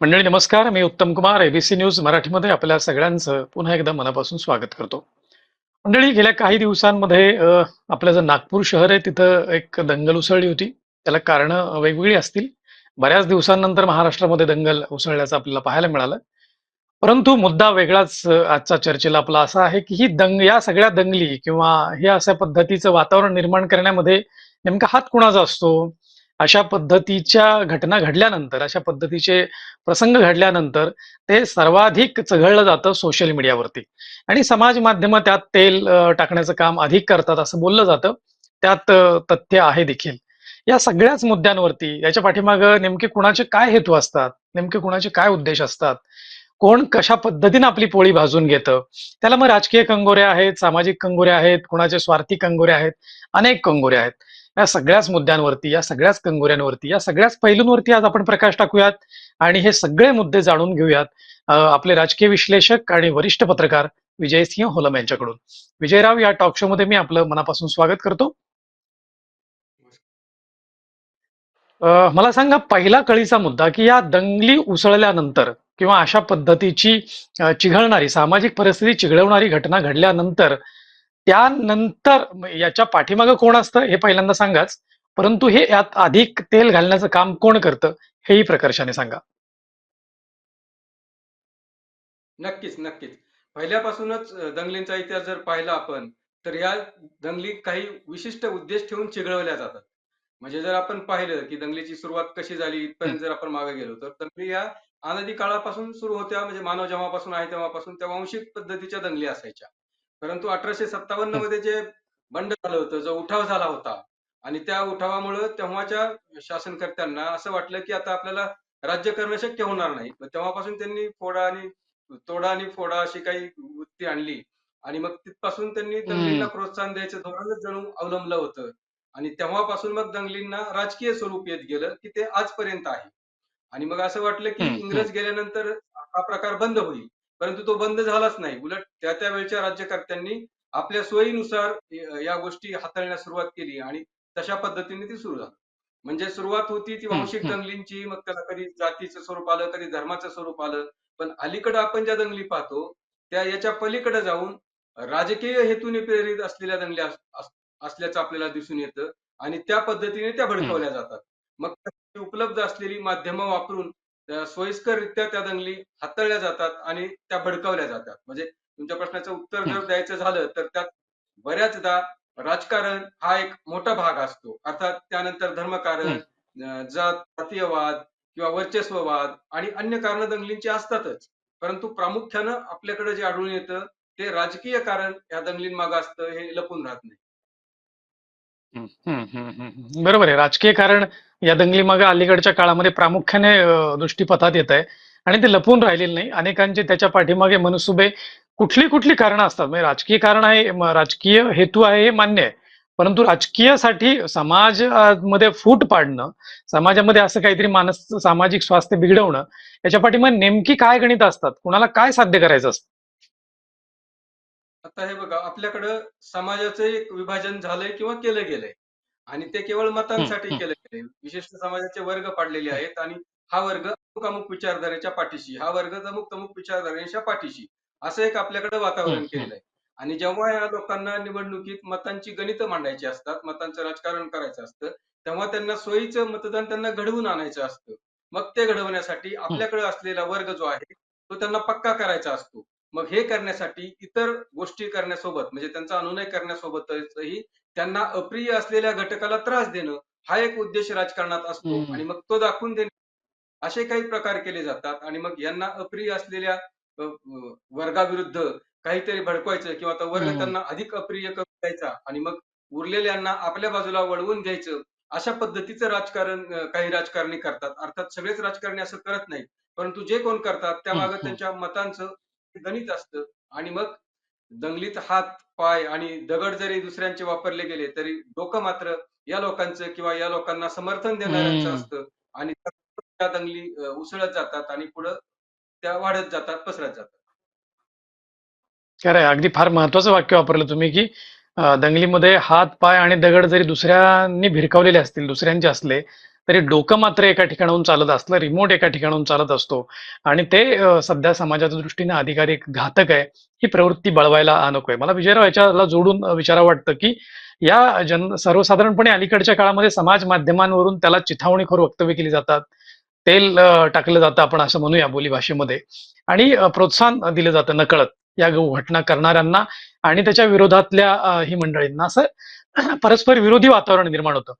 मंडळी नमस्कार. मी उत्तम कुमार एबीसी न्यूज मराठीमध्ये आपल्या सगळ्यांचं पुन्हा एकदा मनापासून स्वागत करतो. मंडळी गेल्या काही दिवसांमध्ये आपलं जे नागपूर शहर आहे तिथं एक दंगल उसळली होती. त्याला कारण वेगवेगळी असतील. बऱ्याच दिवसांनंतर महाराष्ट्रामध्ये दंगल उसळल्याचं आपल्याला पाहायला मिळालं. परंतु मुद्दा वेगळाच आजचा चर्चेला आपला असा आहे की ही दंग या सगळ्या दंगली किंवा हे अशा पद्धतीचं वातावरण निर्माण करण्यामध्ये नेमका हात कुणाचा असतो? अशा पद्धतीच्या घटना घडल्यानंतर अशा पद्धतीचे प्रसंग घडल्यानंतर ते सर्वाधिक चघळलं जातं सोशल मीडियावरती आणि समाज माध्यम त्यात तेल टाकण्याचं काम अधिक करतात असं बोललं जातं. त्यात तथ्य आहे देखील. या सगळ्याच मुद्द्यांवरती याच्या पाठीमागं नेमके कुणाचे काय हेतू असतात? नेमके कुणाचे काय उद्देश असतात? कोण कशा पद्धतीने आपली पोळी भाजून घेतं? त्याला मग राजकीय कंगोरे आहेत सामाजिक कंगोरे आहेत कुणाचे स्वार्थी कंगोरे आहेत अनेक कंगोरे आहेत. या सगळ्याच मुद्द्यांवरती या सगळ्याच कंगोऱ्यांवरती या सगळ्याच पैलूंवरती आज आपण प्रकाश टाकूयात. आणि हे सगळे मुद्दे जाणून घेऊयात आपले राजकीय विश्लेषक आणि वरिष्ठ पत्रकार विजयसिंह होलम यांच्याकडून. विजयराव या टॉक शो मध्ये मी आपलं मनापासून स्वागत करतो. मला सांगा पहिला कळीचा मुद्दा की या दंगली उसळल्यानंतर किंवा अशा पद्धतीची चिघळणारी सामाजिक परिस्थिती चिघळवणारी घटना घडल्यानंतर त्यानंतर याच्या पाठीमागं कोण असतं हे पहिल्यांदा सांगाच परंतु हे यात अधिक तेल घालण्याचं काम कोण करतं हेही प्रकर्षाने सांगा नक्कीच, नक्कीच. पहिल्यापासूनच दंगलींचा इतिहास जर पाहिला आपण, तर ह्या दंगली काही विशिष्ट उद्देश ठेवून चिघळवल्या जातात. म्हणजे जर आपण पाहिलं, की दंगलीची सुरुवात कशी झाली इथपर्यंत जर आपण मागे गेलो, तर दंगली ह्या अनादी काळापासून सुरू होत्या. म्हणजे मानव जेव्हापासून आहे तेव्हापासून त्या वांशिक पद्धतीच्या दंगली असायच्या. परंतु 1857 हं, मध्ये जे बंड झालं होतं, जो उठाव झाला होता आणि त्या उठावामुळं तेव्हाच्या शासनकर्त्यांना असं वाटलं, की आता आपल्याला राज्य करणं शक्य होणार नाही. मग तेव्हापासून त्यांनी फोडा आणि तोडा आणि फोडा अशी काही वृत्ती आणली आणि मग तिथपासून त्यांनी दंगलींना प्रोत्साहन द्यायचं धोरणच जणू अवलंबलं होतं आणि तेव्हापासून मग दंगलींना राजकीय स्वरूप येत गेलं, की ते आजपर्यंत आहे. आणि मग असं वाटलं, की इंग्रज गेल्यानंतर हा प्रकार बंद होईल. परंतु तो बंद झालाच नाही. उलट त्या त्या वेळच्या राज्यकर्त्यांनी आपल्या सोयीनुसार य गोष्टी हाताळण्यास सुरुवात केली आणि तशा पद्धतीने ती सुरू झाली. म्हणजे सुरुवात होती ती वांशिक दंगलींची, मग त्याला कधी जातीचं स्वरूप आलं, कधी धर्माचं स्वरूप आलं. पण अलीकडं आपण ज्या दंगली पाहतो, त्या याच्या पलीकडे जाऊन राजकीय हेतूने प्रेरित असलेल्या दंगली अस अस असल्याचं आपल्याला दिसून येतं आणि त्या पद्धतीने त्या भडकवल्या जातात. मग उपलब्ध असलेली माध्यमं वापरून सोयीस्कररित्या त्या दंगली हाताळल्या जातात आणि त्या भडकवल्या जातात. म्हणजे तुमच्या प्रश्नाचं उत्तर जर द्यायचं झालं, तर त्यात बऱ्याचदा राजकारण हा एक मोठा भाग असतो. अर्थात त्यानंतर धर्मकारण, जात जातीयवाद किंवा वर्चस्ववाद आणि अन्य कारणं दंगलींची असतातच. परंतु प्रामुख्यानं आपल्याकडे जे आढळून येतं, ते राजकीय कारण या दंगलींमागे असतं हे लपून राहत नाही. हं, हं, हं, हं, हं. बरोबर आहे. राजकीय कारण या दंगलीमागे अलीकडच्या काळामध्ये प्रामुख्याने अ, दृष्टीपथात येत आहे आणि ते लपून राहिलेलं नाही. अनेकांचे त्याच्या पाठीमागे मनसुबे कुठली कुठली कारणं असतात. म्हणजे राजकीय कारण आहे, म राजकीय हेतू आहे हे मान्य आहे. परंतु राजकीयासाठी समाज अ, मध्ये फूट पाडणं, समाजामध्ये असं काहीतरी मानस सामाजिक स्वास्थ्य बिघडवणं, याच्या पाठीमागे नेमकी काय गणित असतात? कुणाला काय साध्य करायचं असतं? आता हे बघा, आपल्याकडं समाजाचं एक विभाजन झालंय किंवा केलं गेलंय आणि ते केवळ मतांसाठी केलं गेलंय. विशिष्ट समाजाचे वर्ग पाडलेले आहेत आणि हा वर्ग अमुक-अमुक विचारधारेच्या पाठीशी, हा वर्ग अमुक-अमुक विचारधारेच्या पाठीशी, असं एक आपल्याकडे वातावरण केलेलं आहे. आणि जेव्हा या लोकांना निवडणुकीत मतांची गणितं मांडायची असतात, मतांचं राजकारण करायचं असतं, तेव्हा त्यांना सोयीचं मतदान त्यांना घडवून आणायचं असतं. मग ते घडवण्यासाठी आपल्याकडे असलेला वर्ग जो आहे, तो त्यांना पक्का करायचा असतो. मग हे करण्यासाठी इतर गोष्टी करण्यासोबत म्हणजे त्यांचा अनुनय करण्यासोबतही त्यांना अप्रिय असलेल्या घटकाला त्रास देणं, हा एक उद्देश राजकारणात असतो आणि मग तो दाखवून देणे असे काही प्रकार केले जातात आणि मग यांना अप्रिय असलेल्या वर्गाविरुद्ध काहीतरी भडकवायचं किंवा तो वर्ग त्यांना अधिक अप्रिय करून द्यायचा आणि मग उरलेल्यांना आपल्या बाजूला वळवून घ्यायचं. अशा पद्धतीचं राजकारण काही राजकारणी करतात. अर्थात सगळेच राजकारणी असं करत नाहीत. परंतु जे कोण करतात त्यामागे हं. त्यांच्या मतांचं गणित असतं आणि मग दंगलीत हात, पाय आणि दगड जरी दुसऱ्यांचे वापरले गेले, तरी डोकं मात्र या लोकांचं किंवा या लोकांना समर्थन देणाऱ्यांचं. असतं आणि त्या दंगली उसळत जातात आणि पुढं त्या वाढत जातात, पसरत जातात. खरं. अगदी फार महत्वाचं वाक्य वापरलं तुम्ही, की दंगलीमध्ये हात, पाय आणि दगड जरी दुसऱ्यांनी भिरकावलेले असतील, दुसऱ्यांचे असले, तरी डोकं मात्र एका ठिकाणाहून चालत असलं रिमोट एका ठिकाणाहून चालत असतो. आणि ते सध्या समाजाच्या दृष्टीने अधिकारी घातक आहे. ही प्रवृत्ती बळवायला नको आहे मला विजयराव याच्याला जोडून विचारा वाटतं की या जन सर्वसाधारणपणे अलीकडच्या काळामध्ये समाज माध्यमांवरून त्याला चिथावणीखोर वक्तव्य केली जातात. तेल टाकलं जातं आपण असं म्हणूया बोलीभाषेमध्ये आणि प्रोत्साहन दिलं जातं नकळत या घटना करणाऱ्यांना आणि त्याच्या विरोधातल्या ही मंडळींना. असं परस्पर विरोधी वातावरण निर्माण होतं.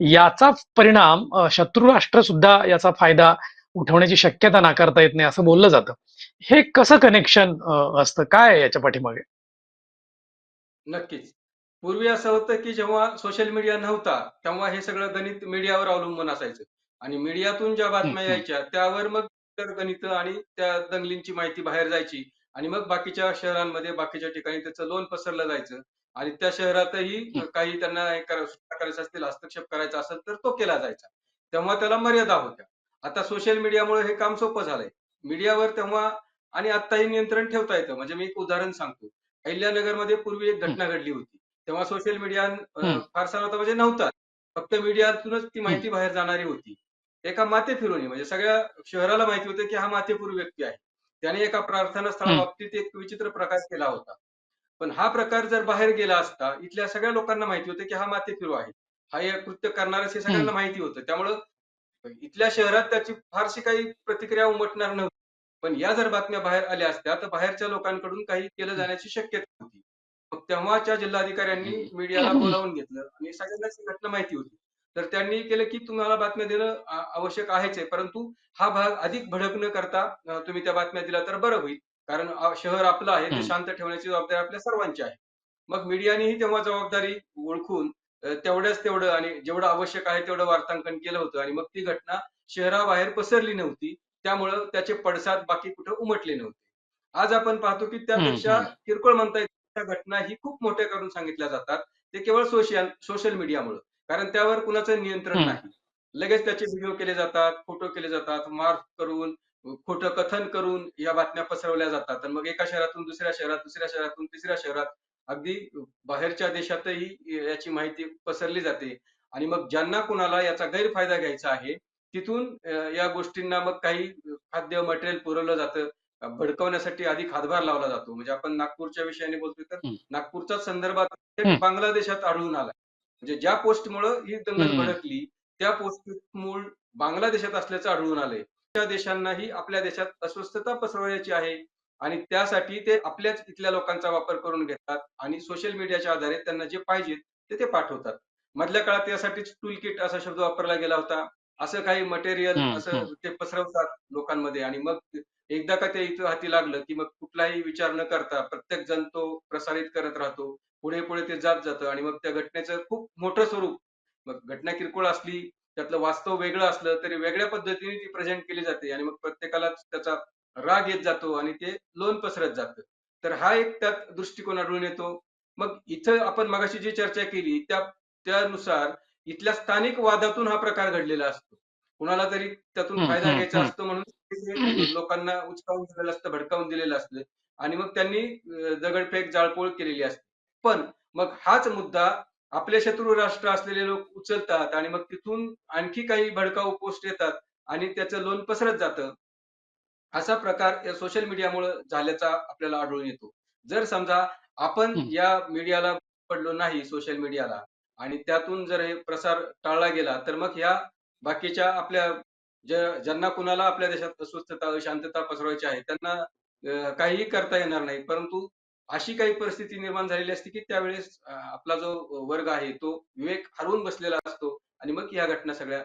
याचा परिणाम शत्रू राष्ट्र सुद्धा याचा फायदा उठवण्याची शक्यता नाकारता येत नाही असं बोललं जातं. हे कसं कनेक्शन असतं? काय याच्या पाठीमागे? नक्कीच. पूर्वी असं होतं, की जेव्हा सोशल मीडिया नव्हता, तेव्हा हे सगळं गणित मीडियावर अवलंबून असायचं. आणि मीडियातून ज्या बातम्या. यायच्या, त्यावर मग गणितं आणि त्या दंगलींची माहिती बाहेर जायची आणि मग बाकीच्या शहरांमध्ये, बाकीच्या ठिकाणी त्याचं लोण पसरलं जायचं. आणि त्या शहरातही. काही त्यांना करायचं असतील, हस्तक्षेप करायचा असेल, तर तो केला जायचा. तेव्हा त्याला मर्यादा होत्या. आता सोशल मीडियामुळे हे काम सोपं झालंय. मीडियावर तेव्हा आणि आत्ताही नियंत्रण ठेवता येतं. म्हणजे मी एक उदाहरण सांगतो. अहिल्यानगरमध्ये पूर्वी एक. घटना घडली होती. तेव्हा सोशल मीडिया. फारसा नव्हता म्हणजे नव्हता. फक्त मीडियातूनच ती. माहिती बाहेर जाणारी होती. एका माथेफिरूनी म्हणजे सगळ्या शहराला माहिती होतं, की हा माथेफिरू व्यक्ती आहे. त्याने एका प्रार्थना. स्थळाबाबतीत एक विचित्र प्रकार केला होता. पण हा प्रकार जर बाहेर गेला असता, इथल्या सगळ्या लोकांना माहिती होतं, की हा माथेफिरू आहे. हा हे कृत्य करणारच हे. सगळ्यांना माहिती होतं. त्यामुळं इथल्या शहरात त्याची फारशी काही प्रतिक्रिया उमटणार नव्हती. पण या जर बातम्या बाहेर आल्या असत्या, तर बाहेरच्या लोकांकडून काही केलं. जाण्याची शक्यता होती. मग तेव्हाच्या जिल्हाधिकाऱ्यांनी. मीडियाला बोलावून घेतलं आणि सगळ्यांनाच ही घटना माहिती होती. तर त्यांनी केलं, की तुम्हाला बातम्या देणं आवश्यक आहेच आहे. परंतु हा भाग अधिक भडक न करता तुम्ही त्या बातम्या दिल्या तर बरं होईल. कारण शहर आपलं आहे, ते. शांत ठेवण्याची जबाबदारी आपल्या सर्वांची आहे. मग मीडियानेही तेव्हा जबाबदारी ओळखून तेवढ्याच तेवढं आणि जेवढं आवश्यक आहे तेवढं वार्तांकन केलं होतं आणि मग ती घटना शहराबाहेर पसरली नव्हती. त्यामुळं त्याचे पडसाद बाकी कुठं उमटले नव्हते. आज आपण पाहतो, की त्यापेक्षा. किरकोळ म्हणता येईल त्या घटना ही खूप मोठ्या करून सांगितल्या जातात. ते केवळ सोशल सोशल मीडियामुळं. कारण त्यावर कुणाचं नियंत्रण. नाही. लगेच त्याचे व्हिडिओ केले जातात, फोटो केले जातात, मॉर्फ करून, खोटं कथन करून या बातम्या पसरवल्या जातात आणि मग एका शहरातून दुसऱ्या शहरात, दुसऱ्या शहरातून तिसऱ्या शहरात अगदी बाहेरच्या देशातही याची माहिती पसरली जाते आणि मग ज्यांना कुणाला याचा गैरफायदा घ्यायचा आहे, तिथून या गोष्टींना मग काही खाद्य मटेरियल पुरवलं जातं. भडकवण्यासाठी अधिक हातभार लावला जातो. म्हणजे आपण नागपूरच्या विषयाने बोलतोय तर. नागपूरच्याच संदर्भात बांगलादेशात आढळून आलाय. म्हणजे ज्या पोस्टमुळं ही दंगल. भडकली, त्या पोस्ट मूळ बांगलादेशात असल्याचं आढळून आलंय. त्या देशांनाही आपल्या देशात अस्वस्थता पसरवायची आहे आणि त्यासाठी ते आपल्याच इथल्या लोकांचा वापर करून घेतात आणि सोशल मीडियाच्या आधारे त्यांना जे पाहिजे ते ते पाठवतात. मधल्या काळात यासाठीच टूल किट असा शब्द वापरला गेला होता. असं काही मटेरियल असं. ते पसरवतात लोकांमध्ये आणि मग एकदा का ते इथं हाती लागलं, की मग कुठलाही विचार न करता प्रत्येक जण तो प्रसारित करत राहतो. पुढे-पुढे ते जात जातं आणि मग त्या घटनेचं खूप मोठं स्वरूप मग घटना किरकोळ असली, त्यातलं वास्तव वेगळं असलं, तरी वेगळ्या पद्धतीने ती प्रेझेंट केली जाते आणि मग प्रत्येकालाच त्याचा राग येत जातो आणि ते लोण पसरत जातं. तर हा एक त्यात दृष्टिकोन आढळून येतो. मग इथं आपण मगाशी जी चर्चा केली त्या त्यानुसार इथल्या स्थानिक वादातून हा प्रकार घडलेला असतो. कुणाला तरी त्यातून फायदा घ्यायचा. असतो म्हणून लोकांना उचकावून दिलेलं असतं, भडकावून दिलेलं असतं आणि मग त्यांनी दगडफेक, जाळपोळ केलेली असते. पण मग हाच मुद्दा आपले शत्रू राष्ट्र असलेले लोक उचलतात आणि मग तिथून आणखी काही भडकाऊ पोस्ट येतात आणि त्याचं लोण पसरत जातं. असा प्रकार या सोशल मीडियामुळं झाल्याचा आपल्याला आढळून येतो. जर समजा आपण. या मीडियाला पडलो नाही सोशल मीडियाला आणि त्यातून जर हे प्रसार टाळला गेला, तर मग ह्या बाकीच्या आपल्या ज्या ज्यांना कुणाला आपल्या देशात अस्वस्थता, अशांतता पसरवायची आहे, त्यांना काहीही करता येणार नाही. परंतु अशी काही परिस्थिती निर्माण झालेली असते, की त्यावेळेस आपला जो वर्ग आहे, तो विवेक हरवून बसलेला असतो आणि मग या घटना सगळ्या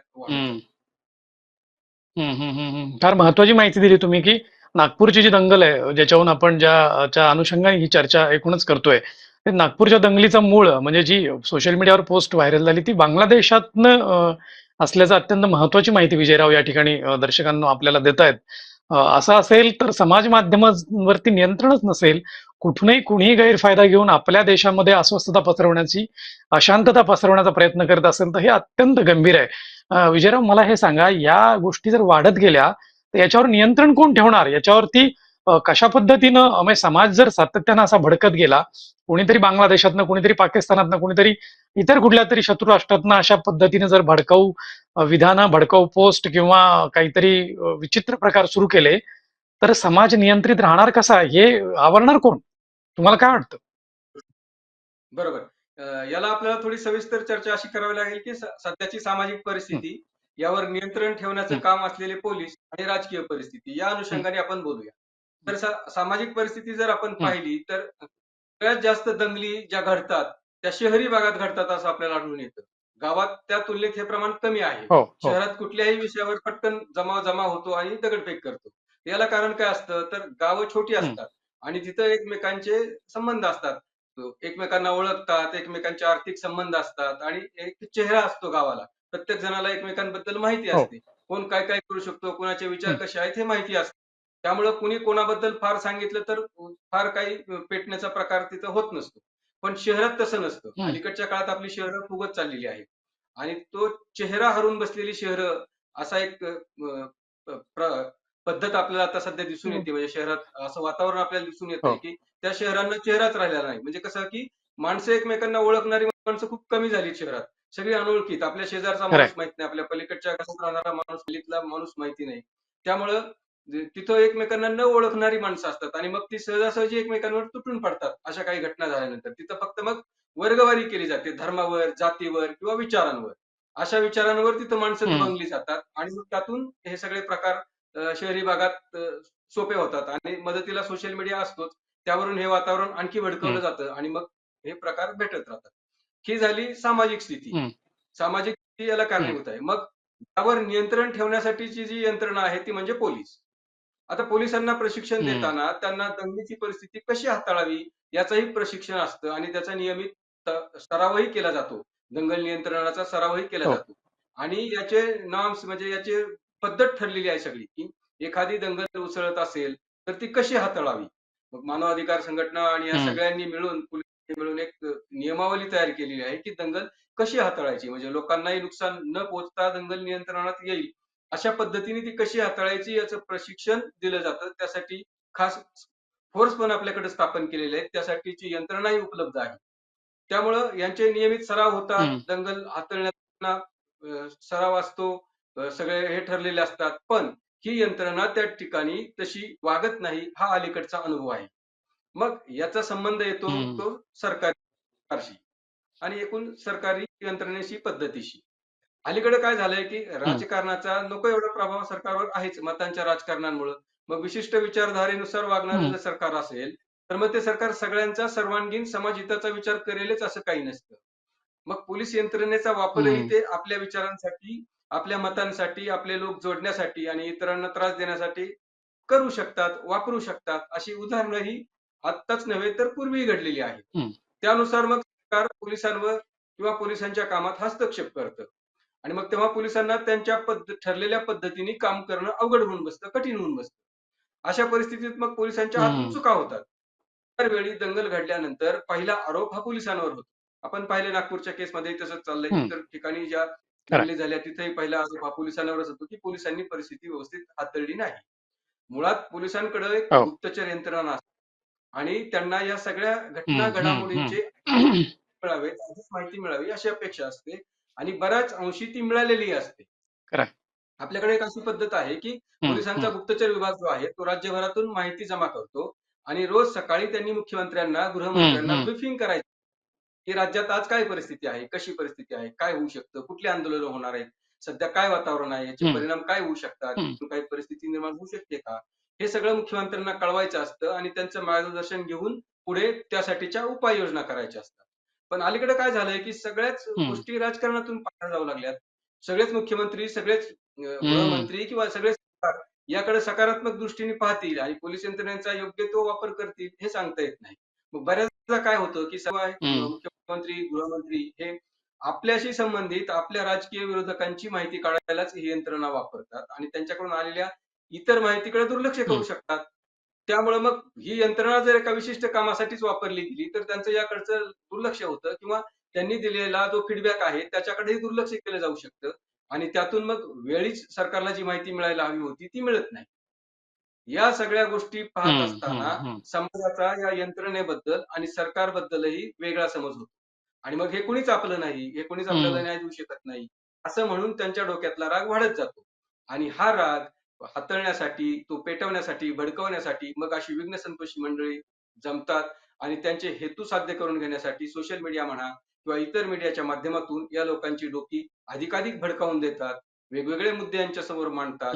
फार महत्वाची माहिती दिली तुम्ही, की नागपूरची जी दंगल आहे, ज्याच्याहून आपण ज्याच्या अनुषंगाने ही चर्चा एकूणच करतोय. नागपूरच्या दंगलीचं मूळ म्हणजे जी सोशल मीडियावर पोस्ट व्हायरल झाली, ती बांगलादेशातनं असल्याचं अत्यंत महत्वाची माहिती विजयराव या ठिकाणी दर्शकांना आपल्याला देतायत. आहेत असं असेल तर समाज माध्यमांवरती नियंत्रणच नसेल, कुठूनही कुणीही गैरफायदा घेऊन आपल्या देशामध्ये अस्वस्थता पसरवण्याची, अशांतता पसरवण्याचा प्रयत्न करत असेल, तर हे अत्यंत गंभीर आहे. विजयराव मला हे सांगा, या गोष्टी जर वाढत गेल्या, तर याच्यावर नियंत्रण कोण ठेवणार? याच्यावरती कशा पद्धतीनं म्हणजे समाज जर सातत्यानं असा भडकत गेला, कोणीतरी बांगलादेशातनं, कोणीतरी पाकिस्तानातनं, कोणीतरी इतर कुठल्या तरी शत्रू राष्ट्रातनं अशा पद्धतीने जर भडकाऊ विधानं, भडकाऊ पोस्ट किंवा काहीतरी विचित्र प्रकार सुरू केले, तर समाज नियंत्रित राहणार कसा? हे आवरणार कोण? तुम्हाला काय वाटतं? बरोबर. याला आपल्याला थोडी सविस्तर चर्चा अशी करावी लागेल, की सध्याची सामाजिक परिस्थिती यावर नियंत्रण ठेवण्याचं. काम असलेले पोलीस आणि राजकीय परिस्थिती या अनुषंगाने आपण बोलूया. तर सा सामाजिक परिस्थिती जर आपण. पाहिली तर सगळ्यात जास्त दंगली ज्या घडतात, त्या शहरी भागात घडतात असं आपल्याला आढळून येतं. गावात त्या तुलनेत हे प्रमाण कमी आहे. हो, हो. शहरात कुठल्याही विषयावर पटकन जमाव जमा होतो आणि दगडफेक करतो. याला कारण काय असतं, तर गावं छोटी. असतात आणि तिथं एकमेकांचे संबंध असतात. एकमेकांना ओळखतात, एकमेकांचे आर्थिक संबंध असतात आणि एक चेहरा असतो गावाला. प्रत्येक जणाला एकमेकांबद्दल माहिती हो. असते. कोण काय काय करू शकतो, कोणाचे विचार. कसे आहेत हे माहिती असतं. त्यामुळं कुणी कोणाबद्दल फार सांगितलं तर फार काही पेटण्याचा प्रकार तिथं होत नसतो. पण शहरात तसं नसतं. अलीकडच्या काळात आपली शहरं फुगत चाललेली आहेत आणि तो चेहरा हरवून बसलेली शहरं असा एक पद्धत आपल्याला आता सध्या दिसून हं. येते. म्हणजे शहरात असं वातावरण आपल्याला दिसून येतंय, हो. की त्या शहरांना चेहराच राहिलेला नाही. म्हणजे कसं की माणसं एकमेकांना ओळखणारी माणसं खूप कमी झालीत शहरात. सगळी अनोळखीत. आपल्या शेजारचा. माणूस माहीत नाही. आपल्या पलीकडच्या घरात राहणारा माणूस, गल्लीतला माणूस माहिती नाही. त्यामुळं तिथं एकमेकांना न ओळखणारी माणसं असतात आणि मग ती सहजासहजी एकमेकांवर तुटून पडतात, अशा काही घटना झाल्यानंतर. तिथं फक्त मग वर्गवारी केली जाते धर्मावर, जातीवर किंवा विचारांवर. अशा विचारांवर तिथं माणसं हं. दुभंगली जातात आणि मग त्यातून हे सगळे प्रकार शहरी भागात सोपे होतात आणि मदतीला सोशल मीडिया असतोच. त्यावरून हे वातावरण आणखी भडकवलं. जातं आणि मग हे प्रकार भेटत राहतात. ही झाली सामाजिक स्थिती. सामाजिक स्थिती याला. कारणीभूत आहे. मग त्यावर नियंत्रण ठेवण्यासाठीची जी यंत्रणा आहे ती म्हणजे पोलीस. आता पोलिसांना प्रशिक्षण. देताना त्यांना दंगलीची परिस्थिती कशी हाताळावी याचंही प्रशिक्षण असतं आणि त्याचा नियमित सरावही केला जातो. दंगल नियंत्रणाचा सरावही केला हो. जातो. आणि याचे नॉर्म्स म्हणजे याची पद्धत ठरलेली आहे सगळी, की एखादी दंगल उसळत असेल, तर ती कशी हाताळावी. मग मानवाधिकार संघटना आणि या. सगळ्यांनी मिळून मिळून एक नियमावली तयार केलेली आहे, की दंगल कशी हाताळायची. म्हणजे लोकांनाही नुकसान न पोहोचता दंगल नियंत्रणात येईल, अशा पद्धतीने ती कशी हाताळायची याचं प्रशिक्षण दिलं जातं. त्यासाठी खास फोर्स पण आपल्याकडे स्थापन केलेले आहेत. त्यासाठीची यंत्रणाही उपलब्ध आहे. त्यामुळं यांचे नियमित सराव होतात. दंगल हाताळण्याचा सराव असतो. सगळे हे ठरलेले असतात. पण ही यंत्रणा त्या ठिकाणी तशी वागत नाही, हा अलीकडचा अनुभव आहे. मग याचा संबंध येतो. तो सरकारशी आणि एकूण सरकारी यंत्रणेशी, पद्धतीशी. अलीकडे काय झालंय, की. राजकारणाचा नको एवढा प्रभाव सरकारवर आहेच मतांच्या राजकारणामुळं. मग विशिष्ट विचारधारेनुसार वागणारं. जर सरकार असेल, तर मग ते सरकार सगळ्यांचा सर्वांगीण समाजहिताचा विचार करेलच असं काही नसतं. मग पोलीस यंत्रणेचा वापरही. ते आपल्या विचारांसाठी, आपल्या मतांसाठी, आपले लोक जोडण्यासाठी आणि इतरांना त्रास देण्यासाठी करू शकतात, वापरू शकतात. अशी उदाहरणंही आत्ताच नव्हे तर पूर्वीही घडलेली आहेत. हं. त्यानुसार मग सरकार पोलिसांवर किंवा पोलिसांच्या कामात हस्तक्षेप करतं. आणि मग तेव्हा पोलिसांना त्यांच्या पद्ध ठरलेल्या पद्धतीने काम करणं अवघड होऊन बसतं, कठीण होऊन बसतं. अशा परिस्थितीत मग पोलिसांच्या हातून हं. चुका होतात. दरवेळी दंगल घडल्यानंतर पहिला आरोप हा पोलिसांवर होतो. आपण पाहिले नागपूरच्या केसमध्ये तसंच चाललंय. हं. इतर ठिकाणी ज्या खरंय. झाल्या तिथेही पहिला आरोप हा पोलिसांवरच होतो, की पोलिसांनी परिस्थिती व्यवस्थित हाताळली नाही. मुळात पोलिसांकडे एक हो. गुप्तचर यंत्रणा असते आणि त्यांना या सगळ्या घटना हं, हं, घडामोडींचे हं. मिळावेत, अधिक माहिती मिळावी अशी अपेक्षा असते आणि बऱ्याच अंशी ती मिळालेलीही असते. खरंय. आपल्याकडे एक अशी पद्धत आहे, की हं, पोलिसांचा हं. गुप्तचर विभाग जो आहे, तो राज्यभरातून माहिती जमा करतो आणि रोज सकाळी त्यांनी मुख्यमंत्र्यांना, हं, गृहमंत्र्यांना हं. ब्रीफिंग करायचं, की राज्यात आज काय परिस्थिती आहे, कशी परिस्थिती आहे, काय होऊ शकतं, कुठली आंदोलनं होणार आहेत, सध्या काय वातावरण आहे, याचे. परिणाम काय होऊ शकतात. काही परिस्थिती निर्माण होऊ शकते का? हे सगळं मुख्यमंत्र्यांना कळवायचं असतं आणि त्यांचं मार्गदर्शन घेऊन पुढे त्यासाठीच्या उपाययोजना करायच्या असतात. पण अलीकडे काय झालंय, की सगळ्याच. गोष्टी राजकारणातून पार जाऊ लागल्यात. सगळेच मुख्यमंत्री, सगळेच. गृहमंत्री किंवा सगळेच सरकार याकडे सकारात्मक दृष्टीने पाहतील आणि पोलीस यंत्रणेचा योग्य तो वापर करतील हे सांगता येत नाही. मग बऱ्याचदा काय होतं, की सर्व मुख्यमंत्री, गृहमंत्री हे आपल्याशी संबंधित आपल्या राजकीय विरोधकांची माहिती काढायलाच ही यंत्रणा वापरतात आणि त्यांच्याकडून आलेल्या इतर माहितीकडे दुर्लक्ष करू. शकतात. त्यामुळे मग ही यंत्रणा जर एका विशिष्ट कामासाठीच वापरली गेली, तर त्यांचं याकडचं दुर्लक्ष होतं किंवा त्यांनी दिलेला जो फीडबॅक आहे त्याच्याकडेही दुर्लक्ष केलं जाऊ शकतं आणि त्यातून मग वेळीच सरकारला जी माहिती मिळायला हवी होती ती मिळत नाही. या सगळ्या गोष्टी पाहत असताना. समाजाचा या यंत्रणेबद्दल आणि सरकारबद्दलही वेगळा समज होतो आणि मग हे कुणीच आपलं नाही हे कुणीच आपल्याला. न्याय देऊ शकत नाही असं म्हणून त्यांच्या डोक्यातला राग वाढत जातो आणि हा राग हाताळण्यासाठी तो पेटवण्यासाठी भडकवण्यासाठी मग अशी विघ्न संतोषी मंडळी जमतात आणि त्यांचे हेतू साध्य करून घेण्यासाठी सोशल मीडिया म्हणा किंवा इतर मीडियाच्या माध्यमातून या लोकांची डोकी अधिकाधिक भडकावून देतात वेगवेगळे मुद्दे यांच्या समोर मांडतात.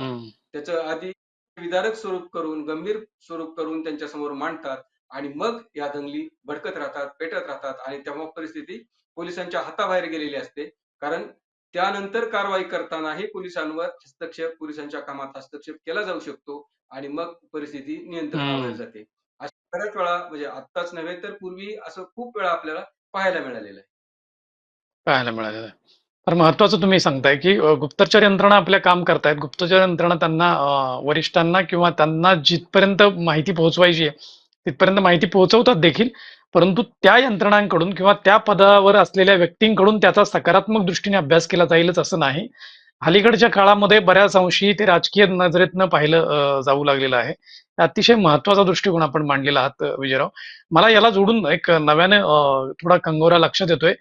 त्याचं आधी विदारक स्वरूप करून गंभीर स्वरूप करून त्यांच्यासमोर मांडतात आणि मग या दंगली भडकत राहतात पेटत राहतात आणि तेव्हा परिस्थिती पोलिसांच्या हाताबाहेर गेलेली असते. कारण त्यानंतर कारवाई करतानाही पोलिसांवर हस्तक्षेप पोलिसांच्या कामात हस्तक्षेप केला जाऊ शकतो आणि मग परिस्थिती हम्म. जाते. अशा बऱ्याच वेळा म्हणजे आत्ताच नव्हे तर पूर्वी असं खूप वेळा आपल्याला पाहायला मिळालेलं आहे. पाहायला मिळालेलं आहे. तर महत्वाचं तुम्ही सांगताय की गुप्तचर यंत्रणा आपल्या काम करतायत. गुप्तचर यंत्रणा त्यांना वरिष्ठांना किंवा त्यांना जिथपर्यंत माहिती पोहोचवायची आहे तिथपर्यंत माहिती पोहोचवतात देखील. परंतु त्या यंत्रणांकडून किंवा त्या पदावर असलेल्या व्यक्तींकडून त्याचा सकारात्मक दृष्टीने अभ्यास केला जाईलच असं नाही. अलीकडच्या काळामध्ये बऱ्याच अंशी ते राजकीय नजरेतनं पाहिलं जाऊ लागलेलं आहे. अतिशय महत्त्वाचा दृष्टिकोन आपण मांडलेला आहात विजयराव. मला याला जोडून एक नव्याने थोडा कंगोरा लक्षात येतोय.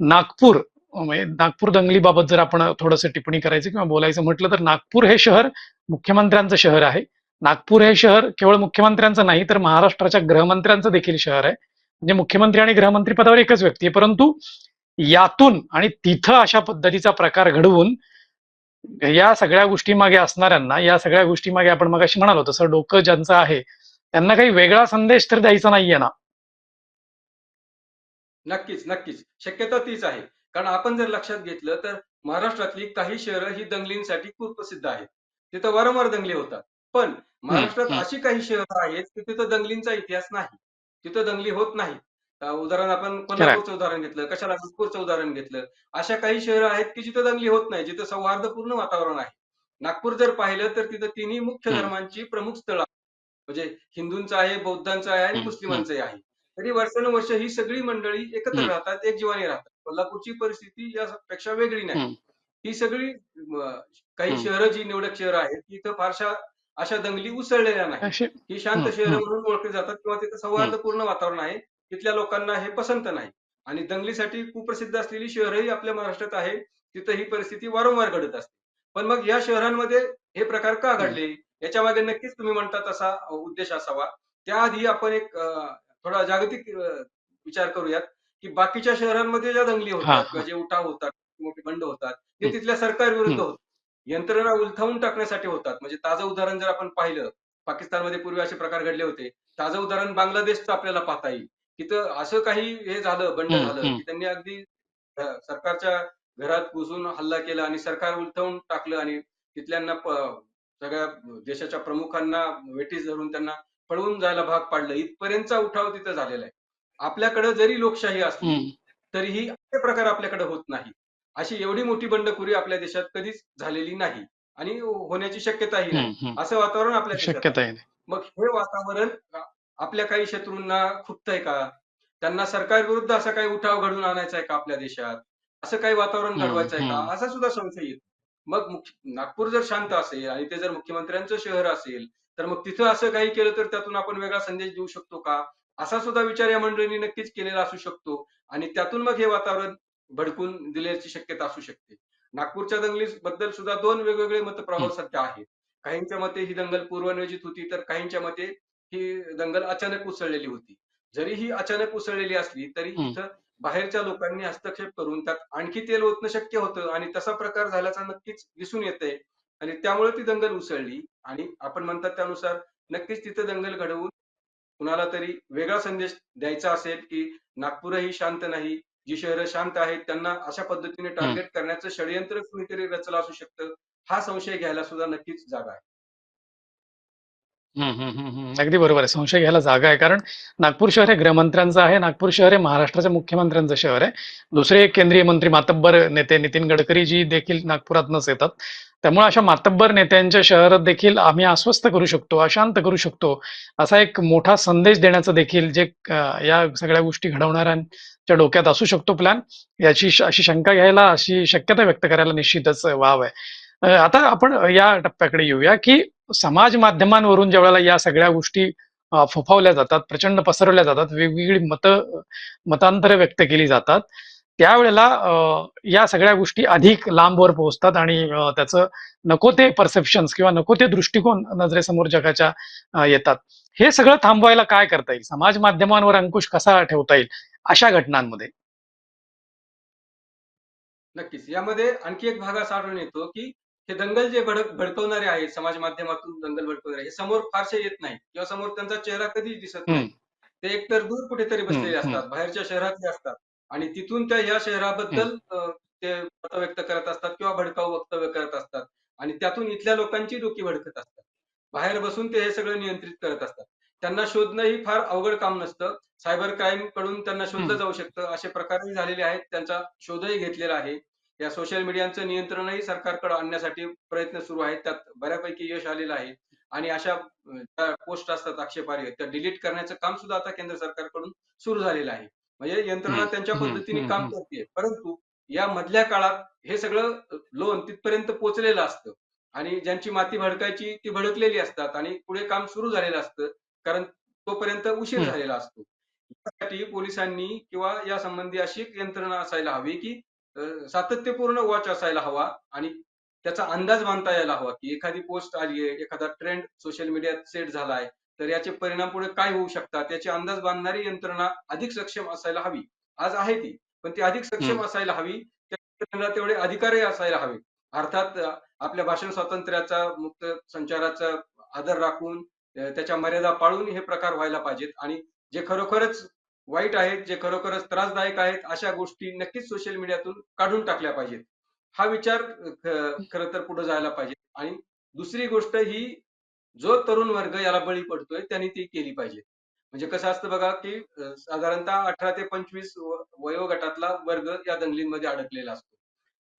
नागपूर म्हणजे नागपूर दंगलीबाबत जर आपण थोडंसं टिप्पणी करायचं किंवा बोलायचं म्हटलं तर नागपूर हे शहर मुख्यमंत्र्यांचं शहर आहे. नागपूर हे शहर केवळ मुख्यमंत्र्यांचं नाही तर महाराष्ट्राच्या गृहमंत्र्यांचं देखील शहर आहे. म्हणजे मुख्यमंत्री आणि गृहमंत्री पदावर एकच व्यक्ती आहे परंतु यातून आणि तिथं अशा पद्धतीचा प्रकार घडवून या सगळ्या गोष्टी मागे असणाऱ्यांना या सगळ्या गोष्टी मागे आपण मगाशी म्हणालो तसं डोकं ज्यांचं आहे त्यांना काही वेगळा संदेश तर द्यायचा नाहीये ना? नक्कीच नक्कीच. शक्यता तीच आहे. कारण आपण जर लक्षात घेतलं तर महाराष्ट्रातली काही शहरं ही दंगलींसाठी खूप प्रसिद्ध आहेत. तिथं वारंवार दंगली होतात. पण महाराष्ट्रात. अशी काही शहरं आहेत की तिथं दंगलींचा इतिहास नाही. तिथं दंगली होत नाही. उदाहरण आपण कोल्हापूरचं उदाहरण घेतलं कशाला नागपूरचं उदाहरण घेतलं अशा काही शहरं आहेत की जिथं दंगली होत नाही जिथं सौहार्दपूर्ण वातावरण आहे. नागपूर जर पाहिलं तर तिथं तिन्ही मुख्य. धर्मांची प्रमुख स्थळं आहेत. म्हणजे हिंदूंचं आहे बौद्धांचं आहे आणि हम्म, मुस्लिमांचं आहे. तरी वर्षानुवर्ष ही सगळी मंडळी एकत्र. राहतात एक जीवाने राहतात. कोल्हापूरची परिस्थिती यापेक्षा वेगळी नाही. ही सगळी काही. शहरं जी निवडक शहरं आहेत तिथं फारशा अशा दंगली उसळलेल्या नाही ही शांत शहरं. म्हणून ओळखली जातात किंवा तिथं सौहार्दपूर्ण वातावरण आहे तिथल्या लोकांना हे पसंत नाही. आणि दंगलीसाठी कुप्रसिद्ध असलेली शहरही आपल्या महाराष्ट्रात आहे तिथं ही परिस्थिती वारंवार घडत असते. पण मग या शहरांमध्ये हे प्रकार का घडले? याच्या मागे नक्कीच तुम्ही म्हणता तसा उद्देश असावा. त्याआधी आपण एक थोडा जागतिक विचार करूयात की बाकीच्या शहरांमध्ये ज्या दंगली होतात. किंवा जे उठाव होतात मोठे बंड होतात ते. तिथल्या सरकारविरुद्ध हम्म. होतात यंत्रणा उलथावून टाकण्यासाठी होतात म्हणजे ताजं उदाहरण जर आपण पाहिलं पाकिस्तानमध्ये पूर्वी असे प्रकार घडले होते ताजं उदाहरण बांगलादेशचं आपल्याला पाहता येईल तिथं असं काही हे झालं बंड झालं. की त्यांनी अगदी सरकारच्या घरात घुसून हल्ला केला आणि सरकार उलथवून टाकलं आणि तिथल्यांना सगळ्या देशाच्या प्रमुखांना वेठीस धरून त्यांना पळवून जायला भाग पाडलं. इथपर्यंतचा उठाव तिथं झालेला आहे. आपल्याकडे जरी लोकशाही असली. तरीही असे प्रकार आपल्याकडे होत नाही. अशी एवढी मोठी बंडखोरी आपल्या देशात कधीच झालेली नाही आणि होण्याची शक्यताही नाही. असं वातावरण आपल्या. शक्यता मग हे वातावरण आपल्या काही शत्रूंना खुपतंय का? त्यांना सरकारविरुद्ध असा काही उठाव घडवून आणायचा आहे का आपल्या देशात? असं काही वातावरण घडवायचं आहे. का? असा सुद्धा संशय येतो. मग नागपूर जर शांत असेल आणि ते जर मुख्यमंत्र्यांचं शहर असेल तर मग तिथं असं काही केलं तर त्यातून आपण वेगळा संदेश देऊ शकतो का? असा सुद्धा विचार या मंडळींनी नक्कीच केलेला असू शकतो आणि त्यातून मग हे वातावरण भडकून दिल्याची शक्यता असू शकते. नागपूरच्या दंगली बद्दल सुद्धा दोन वेगवेगळे मतप्रवाह सध्या आहेत. काहींच्या मते ही दंगल पूर्वनियोजित होती तर काहींच्या मते ही दंगल अचानक उसळलेली होती. जरी ही अचानक उसळलेली असली तरी. इथं बाहेरच्या लोकांनी हस्तक्षेप करून त्यात आणखी तेल ओतणं शक्य होतं आणि तसा प्रकार झाल्याचा नक्कीच दिसून येतंय. आणि त्यामुळे ती दंगल उसळली. आणि आपण म्हणतात त्यानुसार नक्कीच तिथं दंगल घडवून कुणाला तरी वेगळा संदेश द्यायचा असेल की नागपूरही शांत नाही जी शहरं शांत आहेत त्यांना अशा पद्धतीने टार्गेट करण्याचं षडयंत्र कुणीतरी रचलं असू शकतं हा संशय घ्यायला सुद्धा नक्कीच जागा आहे. हम्म, हम्म, हम्म, हम्म. अगदी बरोबर आहे. संशय घ्यायला जागा आहे. कारण नागपूर शहर हे गृहमंत्र्यांचं आहे. नागपूर शहर हे महाराष्ट्राच्या मुख्यमंत्र्यांचं शहर आहे. दुसरे केंद्रीय मंत्री मातब्बर नेते नितीन गडकरी जी देखील नागपुरातनंच येतात. त्यामुळे अशा मातब्बर नेत्यांच्या शहरात देखील आम्ही अस्वस्थ करू शकतो अशांत करू शकतो असा एक मोठा संदेश देण्याचा देखील जे या सगळ्या गोष्टी घडवणाऱ्यांच्या डोक्यात असू शकतो प्लॅन याची अशी शंका घ्यायला अशी शक्यता व्यक्त करायला निश्चितच वाव आहे. आता आपण या टप्प्याकडे येऊया की समाज माध्यमांवरून ज्या वेळेला या सगळ्या गोष्टी फोफावल्या जातात, प्रचंड पसरवल्या जातात, वेगवेगळी मतं मतांतरं व्यक्त केली जातात, त्यावेळेला या सगळ्या गोष्टी अधिक लांबवर पोहोचतात आणि त्याचं नको ते परसेप्शन्स किंवा नको ते दृष्टिकोन नजरेसमोर जगाच्या येतात. हे सगळं थांबवायला काय करता येईल? समाज माध्यमांवर अंकुश कसा ठेवता येईल अशा घटनांमध्ये? नक्कीच. यामध्ये आणखी एक भाग असा आढळून येतो, की हे दंगल जे भडक भडकवणारे आहेत, समाज माध्यमातून दंगल भडकवणारे, हे समोर फारसे येत नाहीत किंवा समोर त्यांचा चेहरा कधीच दिसत. नाही. ते एकतर दूर कुठेतरी बसलेले. असतात, बाहेरच्या शहरातले असतात आणि तिथून त्या हं. शहराबद्दल ते मतं व्यक्त करत असतात किंवा भडकाऊ वक्तव्य करत असतात आणि त्यातून इथल्या लोकांची डोकी भडकत असतात. बाहेर बसून ते हे सगळं नियंत्रित करत असतात. त्यांना शोधणंही फार अवघड काम नसतं. सायबर क्राईमकडून त्यांना शोधलं हं. जाऊ शकतं. असे प्रकारही झालेले आहेत. त्यांचा शोधही घेतलेला आहे. या सोशल मीडियाचं नियंत्रणही सरकारकडे आणण्यासाठी प्रयत्न सुरू आहेत. त्यात बऱ्यापैकी यश आलेलं आहे आणि अशा पोस्ट असतात आक्षेपार्ह त्या डिलीट करण्याचं काम सुद्धा आता केंद्र सरकारकडून सुरू झालेलं आहे. म्हणजे यंत्रणा त्यांच्या पद्धतीने काम. करतीये. परंतु या मधल्या काळात हे सगळं लोन तिथपर्यंत पोहोचलेलं असतं आणि ज्यांची माती भडकायची ती भडकलेली असतात आणि पुढे काम सुरू झालेलं असतं. कारण तोपर्यंत उशीर. झालेला असतो. यासाठी पोलिसांनी किंवा या संबंधी अशी यंत्रणा असायला हवी, की सातत्यपूर्ण वॉच असायला हवा आणि त्याचा अंदाज बांधता यायला हवा, की एखादी पोस्ट आली आहे, एखादा ट्रेंड सोशल मीडियात सेट झालाय, तर याचे परिणाम पुढे काय होऊ शकतात, याचे अंदाज बांधणारी यंत्रणा अधिक सक्षम असायला हवी. आज आहे ती, पण ती अधिक सक्षम. असायला हवी. त्या तेवढे अधिकारही असायला हवेत. अर्थात आपल्या भाषण स्वातंत्र्याचा, मुक्त संचाराचा आदर राखून त्याच्या मर्यादा पाळून हे प्रकार व्हायला पाहिजेत आणि जे खरोखरच वाईट आहेत, जे खरोखरच त्रासदायक आहेत, अशा गोष्टी नक्कीच सोशल मीडियातून काढून टाकल्या पाहिजेत. हा विचार खरं तर पुढे जायला पाहिजे आणि दुसरी गोष्ट ही जो तरुण वर्ग याला बळी पडतोय त्यांनी ती केली पाहिजे. म्हणजे कसं असतं बघा, की साधारणतः 18 ते 25 व वयोगटातला वर्ग या दंगलींमध्ये अडकलेला असतो.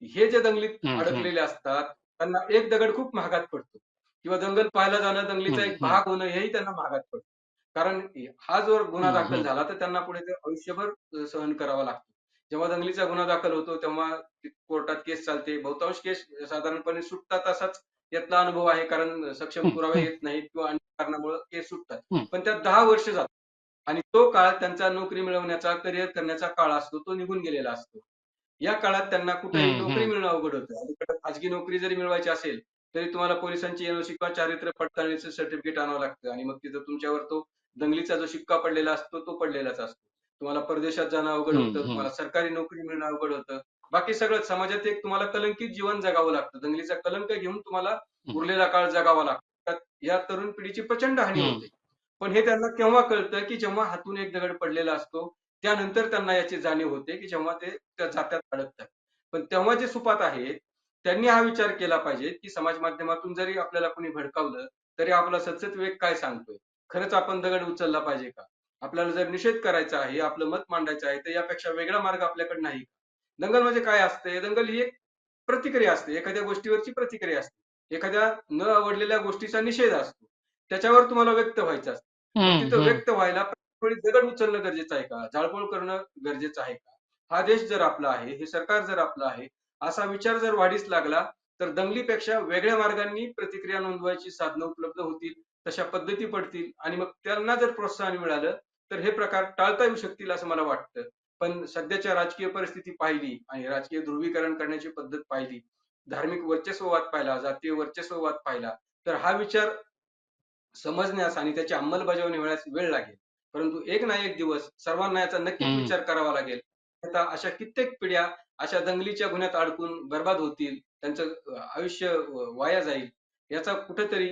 हे जे दंगलीत. अडकलेले असतात, त्यांना एक दगड खूप महागात पडतो किंवा दंगल पाहायला जाणं, दंगलीचा एक. भाग होणं हेही त्यांना महागात पडतं. कारण हा जर गुन्हा दाखल. झाला, तर त्यांना पुढे ते आयुष्यभर सहन करावा लागतो. जेव्हा दंगलीचा गुन्हा दाखल होतो, तेव्हा कोर्टात केस चालते. बहुतांश केस साधारणपणे सुटतात असाच यातला अनुभव आहे. कारण सक्षम पुरावे. येत नाहीत किंवा अन्य कारणामुळे केस सुटतात. पण त्यात 10 वर्ष जातात आणि तो काळ त्यांचा नोकरी मिळवण्याचा, करिअर करण्याचा काळ असतो. तो निघून गेलेला असतो. या काळात त्यांना कुठेही नोकरी. मिळणं अवघड होतं. अलीकडे खाजगी नोकरी जरी मिळवायची असेल, तरी तुम्हाला पोलिसांची एन-ओ-सी किंवा चारित्र्य पडताळणीचं सर्टिफिकेट आणावं लागतं आणि मग तिथं तुमच्यावर तो दंगलीचा जो शिक्का पडलेला असतो, तो पडलेलाच असतो. तुम्हाला परदेशात जाणं अवघड होतं. तुम्हाला सरकारी नोकरी मिळणं अवघड होतं. बाकी सगळंच समाजात एक तुम्हाला कलंकित जीवन जगावं लागतं. दंगलीचा कलंक घेऊन तुम्हाला. उरलेला काळ जगावा लागतो. या तरुण पिढीची प्रचंड हानी. होते. पण हे त्यांना केव्हा कळतं, की जेव्हा हातून एक दगड पडलेला असतो. त्यानंतर त्यांना याची जाणीव होते, की जेव्हा ते त्या जात्यात अडकतात. पण तेव्हा जे सुपात आहेत, त्यांनी हा विचार केला पाहिजे, की समाज माध्यमातून जरी आपल्याला कोणी भडकावलं, तरी आपला सदसद विवेक काय सांगतोय? खरंच आपण दगड उचलला पाहिजे का? आपल्याला जर निषेध करायचा आहे, आपलं मत मांडायचं आहे, तर यापेक्षा वेगळा मार्ग आपल्याकडे नाही. दंगल म्हणजे काय असते? दंगल ही एक प्रतिक्रिया असते. एखाद्या गोष्टीवरची प्रतिक्रिया असते. एखाद्या न आवडलेल्या गोष्टीचा निषेध असतो. त्याच्यावर तुम्हाला व्यक्त व्हायचं असतं. तिथं. व्यक्त व्हायला दगड उचलणं गरजेचं आहे का? जाळपोळ करणं गरजेचं आहे का? हा देश जर आपला आहे, हे सरकार जर आपलं आहे, असा विचार जर वाढीस लागला, तर दंगलीपेक्षा वेगळ्या मार्गांनी प्रतिक्रिया नोंदवायची साधनं उपलब्ध होतील. तशा पद्धती पडतील आणि मग त्यांना जर प्रोत्साहन मिळालं, तर हे प्रकार टाळता येऊ शकतील असं मला वाटतं. पण सध्याच्या राजकीय परिस्थिती पाहिली आणि राजकीय ध्रुवीकरण करण्याची पद्धत पाहिली, धार्मिक वर्चस्ववाद पाहिला, जातीय वर्चस्ववाद पाहिला, तर हा विचार समजण्यास आणि त्याची अंमलबजावणी होण्यास वेळ लागेल. परंतु एक ना एक दिवस सर्वांना याचा नक्कीच. विचार करावा लागेल. आता अशा कित्येक पिढ्या अशा दंगलीच्या गुन्ह्यात अडकून बरबाद होतील. त्यांचं आयुष्य वाया जाईल. याचा कुठेतरी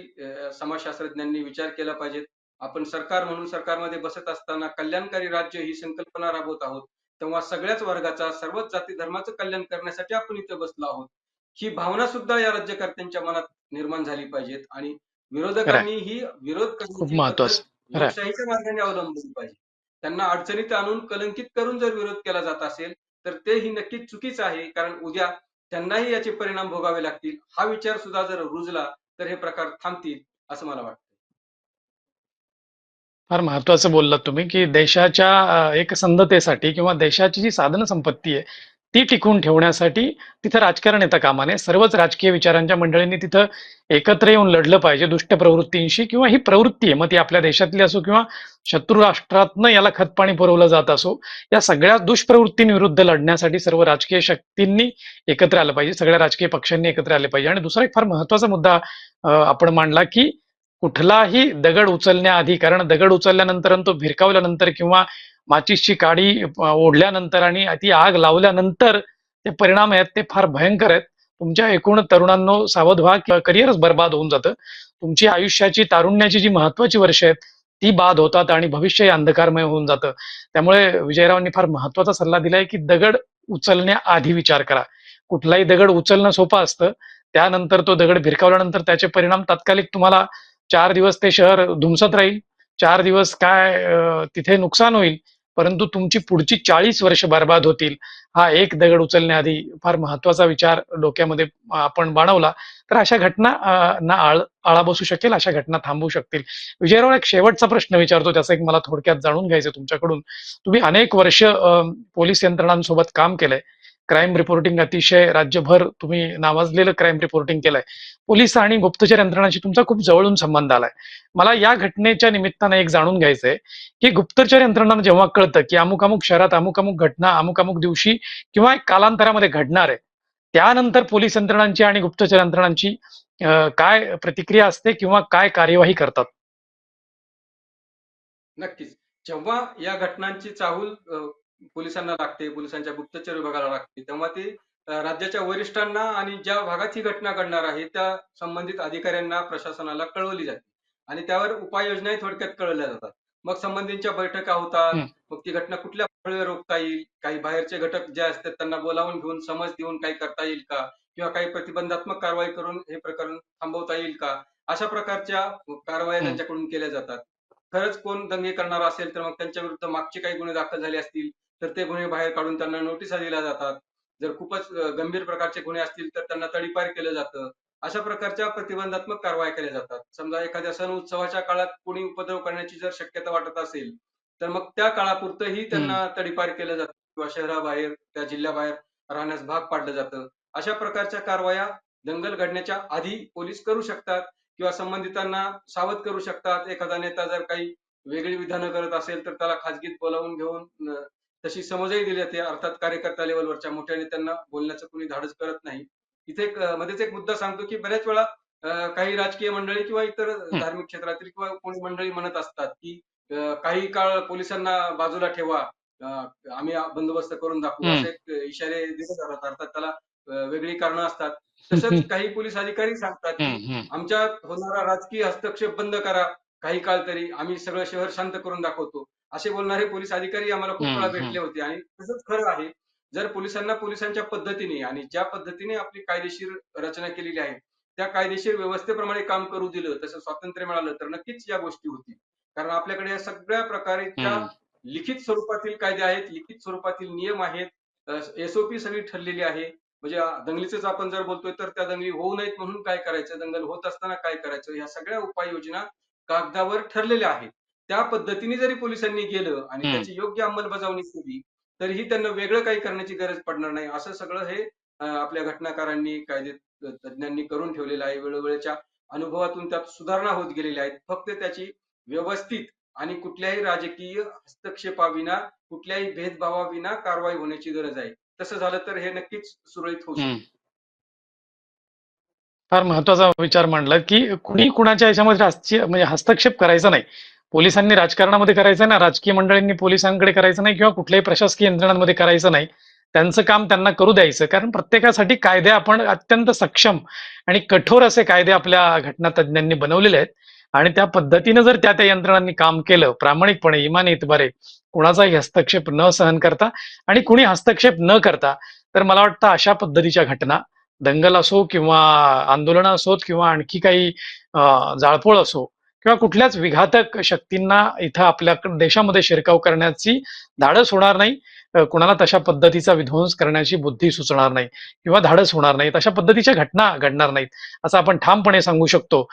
समाजशास्त्रज्ञांनी विचार केला पाहिजे. आपण सरकार म्हणून सरकारमध्ये बसत असताना कल्याणकारी राज्य ही संकल्पना राबवत आहोत. तेव्हा सगळ्याच वर्गाचा, सर्वच जाती धर्माचं कल्याण करण्यासाठी आपण इथं बसलो आहोत. ही भावना सुद्धा या राज्यकर्त्यांच्या मनात निर्माण झाली पाहिजेत आणि. विरोधकांनी ही विरोध करण्याची. लोकशाहीच्या मार्गाने अवलंबली पाहिजे. त्यांना अडचणीत आणून कलंकित करून जर विरोध केला जात असेल, तर तेही नक्कीच चुकीचं आहे. कारण उद्या त्यांनाही याचे परिणाम भोगावे लागतील. हा विचार सुद्धा जर रुजला, तर हे प्रकार थांबतील असं मला वाटतं. फार महत्वाचं बोललात तुम्ही, की देशाच्या एकसंधतेसाठी किंवा देशाची जी साधन संपत्ती आहे, ती टिकून ठेवण्यासाठी तिथं राजकारण येतं कामाने. सर्वच राजकीय विचारांच्या मंडळींनी तिथं एकत्र येऊन लढलं पाहिजे दुष्ट प्रवृत्तींशी किंवा ही प्रवृत्ती आहे. मग ती आपल्या देशातली असो किंवा शत्रू राष्ट्रातनं याला खतपाणी पुरवलं जात असो या सगळ्या दुष्प्रवृत्तींविरुद्ध लढण्यासाठी सर्व राजकीय शक्तींनी एकत्र आलं पाहिजे. सगळ्या राजकीय पक्षांनी एकत्र आले पाहिजे. आणि दुसरा एक फार महत्त्वाचा मुद्दा आपण मांडला की कुठलाही दगड उचलण्याआधी कारण दगड उचलल्यानंतर आणि तो भिरकावल्यानंतर किंवा माचीसची काडी ओढल्यानंतर आणि ती आग लावल्यानंतर ते परिणाम आहेत ते फार भयंकर आहेत. तुमच्या एकूण तरुणांनो सावध व्हा किंवा करिअरच बर्बाद होऊन जातं. तुमची आयुष्याची तारुण्याची जी महत्वाची वर्ष आहेत ती बाद होतात आणि भविष्य हे अंधकारमय होऊन जातं. त्यामुळे विजयरावांनी फार महत्त्वाचा सल्ला दिलाय की दगड उचलण्याआधी विचार करा. कुठलाही दगड उचलणं सोपं असतं. त्यानंतर तो दगड भिरकावल्यानंतर त्याचे परिणाम तात्कालिक तुम्हाला चार दिवस ते शहर धुमसत राहील चार दिवस काय तिथे नुकसान होईल परंतु तुमची पुढची चाळीस वर्ष बर्बाद होतील. हा एक दगड उचलण्याआधी फार महत्त्वाचा विचार डोक्यामध्ये आपण बाणवला. तर अशा घटना ना आळ आळा बसू शकेल अशा घटना थांबवू शकतील. विजयराव एक शेवटचा प्रश्न विचारतो त्याचा एक मला थोडक्यात जाणून घ्यायचं तुमच्याकडून. तुम्ही अनेक वर्ष पोलीस यंत्रणांसोबत काम केलंय. क्राईम रिपोर्टिंग अतिशय राज्यभर तुम्ही नावाजलेलं क्राईम रिपोर्टिंग केलंय. पोलीस आणि गुप्तचर यंत्रणाशी तुमचा खूप जवळून संबंध आलाय. मला या घटनेच्या निमित्तानं एक जाणून घ्यायचंय की गुप्तचर यंत्रणांना जेव्हा कळतं की अमुक अमुक शहरात अमुक अमुक घटना अमुक अमुक दिवशी किंवा एक कालांतरामध्ये घडणार आहे त्यानंतर पोलीस यंत्रणांची आणि गुप्तचर यंत्रणांची काय प्रतिक्रिया असते किंवा काय कार्यवाही करतात? नक्कीच. जेव्हा या घटनांची चाहूल पोलिसांना लागते पोलिसांच्या गुप्तचर विभागाला लागते. तेव्हा ते राज्याच्या वरिष्ठांना आणि ज्या भागात ही घटना घडणार आहे त्या संबंधित अधिकाऱ्यांना प्रशासनाला कळवली जाते. आणि त्यावर उपाययोजनाही थोडक्यात कळवल्या जातात. मग संबंधींच्या बैठका होतात. मग ती घटना कुठल्या पातळीवर रोखता येईल? काही बाहेरचे घटक जे असतात त्यांना बोलावून घेऊन समज देऊन काही करता येईल का? किंवा काही प्रतिबंधात्मक कारवाई करून हे प्रकरण थांबवता येईल का? अशा प्रकारच्या कारवाया. त्यांच्याकडून केल्या जातात. खरंच कोण दंगे करणार असेल तर मग त्यांच्या विरुद्ध मागचे काही गुन्हे दाखल झाले असतील. तर ते गुन्हे बाहेर काढून त्यांना नोटिसा दिल्या जातात. जर खूपच गंभीर प्रकारचे गुन्हे असतील तर त्यांना तडीपार केलं जातं. अशा प्रकारच्या प्रतिबंधात्मक कारवाया केल्या जातात. समजा एखाद्या सण उत्सवाच्या काळात कोणी उपद्रव करण्याची जर शक्यता वाटत असेल तर मग त्या काळापुरतंही त्यांना तडीपार केलं जातं. किंवा शहराबाहेर त्या जिल्ह्याबाहेर राहण्यास भाग पाडलं जातं. अशा प्रकारच्या कारवाया दंगल घडण्याच्या आधी पोलीस करू शकतात किंवा संबंधितांना सावध करू शकतात. एखादा नेता जर काही वेगळी विधानं करत असेल तर त्याला खाजगीत बोलावून घेऊन तशी समजही दिली जाते. अर्थात कार्यकर्ता लेवलवरच्या मोठ्या नेत्यांना बोलण्याचं कोणी धाडस करत नाही. इथे मध्येच एक मुद्दा सांगतो की बऱ्याच वेळा काही राजकीय मंडळी किंवा इतर धार्मिक क्षेत्रातील किंवा कोणी मंडळी म्हणत असतात की काही काळ पोलिसांना बाजूला ठेवा आम्ही बंदोबस्त करून दाखवू. असे इशारे दिले जातात. अर्थात त्याला वेगळी कारणं असतात. तसंच काही पोलीस अधिकारी सांगतात की. आमच्यात होणारा राजकीय हस्तक्षेप बंद करा. काही काळ तरी आम्ही सगळं शहर शांत करून दाखवतो. असे बोलणारे पोलीस अधिकारी आम्हाला खूप वेळा. भेटले होते आणि तसंच खरं आहे जर पोलिसांना पोलिसांच्या पद्धतीने आणि ज्या पद्धतीने आपली कायदेशीर रचना केलेली आहे त्या कायदेशीर व्यवस्थेप्रमाणे काम करू दिलं तसं स्वातंत्र्य मिळालं तर नक्कीच या गोष्टी होतील कारण आपल्याकडे या सगळ्या प्रकारच्या हम्म. लिखित स्वरूपातील कायदे आहेत लिखित स्वरूपातील नियम आहेत एसओपी सगळी ठरलेली आहे म्हणजे अ, दंगलीचंच आपण जर बोलतोय तर त्या दंगली होऊ नयेत म्हणून काय करायचं दंगल होत असताना काय करायचं या सगळ्या उपाययोजना कागदावर ठरलेल्या आहेत त्या पद्धतीने जरी पोलिसांनी गेलं आणि. त्याची योग्य अंमलबजावणी केली तरीही त्यांना वेगळं काही करण्याची गरज पडणार नाही. असं सगळं हे आपल्या घटनाकारांनी कायदे तज्ञांनी करून ठेवलेलं आहे. वेळोवेळच्या अनुभवातून त्यात सुधारणा होत गेलेल्या आहेत. फक्त त्याची व्यवस्थित आणि कुठल्याही राजकीय हस्तक्षेपाविना कुठल्याही भेदभावाविना कारवाई होण्याची गरज आहे. तसं झालं तर हे नक्कीच सुरळीत होऊ. फार महत्त्वाचा विचार मांडला की कुणी कुणाच्या याच्यामध्ये म्हणजे हस्तक्षेप करायचा नाही. पोलिसांनी राजकारणामध्ये करायचं ना राजकीय मंडळींनी पोलिसांकडे करायचं नाही किंवा कुठल्याही प्रशासकीय यंत्रणांमध्ये करायचं नाही. त्यांचं काम त्यांना करू द्यायचं. कारण प्रत्येकासाठी कायदे आपण अत्यंत सक्षम आणि कठोर असे कायदे आपल्या घटना तज्ञांनी बनवलेले आहेत. आणि त्या पद्धतीनं जर त्या त्या यंत्रणांनी काम केलं प्रामाणिकपणे इमानी इतबारे कुणाचाही हस्तक्षेप न सहन करता आणि कुणी हस्तक्षेप न करता तर मला वाटतं अशा पद्धतीच्या घटना दंगल असो किंवा आंदोलन असोत किंवा आणखी काही जाळपोळ असो किंवा कुठल्याच विघातक शक्तींना इथं आपल्या देशामध्ये शिरकाव करण्याची धाडस होणार नाही. कुणाला तशा पद्धतीचा विध्वंस करण्याची बुद्धी सुचणार नाही किंवा धाडस होणार नाही. तशा पद्धतीच्या घटना घडणार नाहीत असं आपण ठामपणे सांगू शकतो.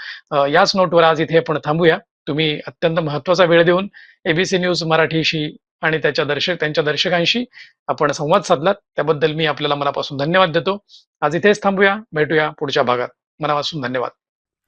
याच नोटवर आज इथे आपण थांबूया. तुम्ही अत्यंत महत्त्वाचा वेळ देऊन एबीसी न्यूज मराठीशी आणि त्याच्या दर्शक त्यांच्या दर्शकांशी आपण संवाद साधलात. त्याबद्दल मी आपल्याला मनापासून धन्यवाद देतो. आज इथेच थांबूया. भेटूया पुढच्या भागात. मनापासून धन्यवाद.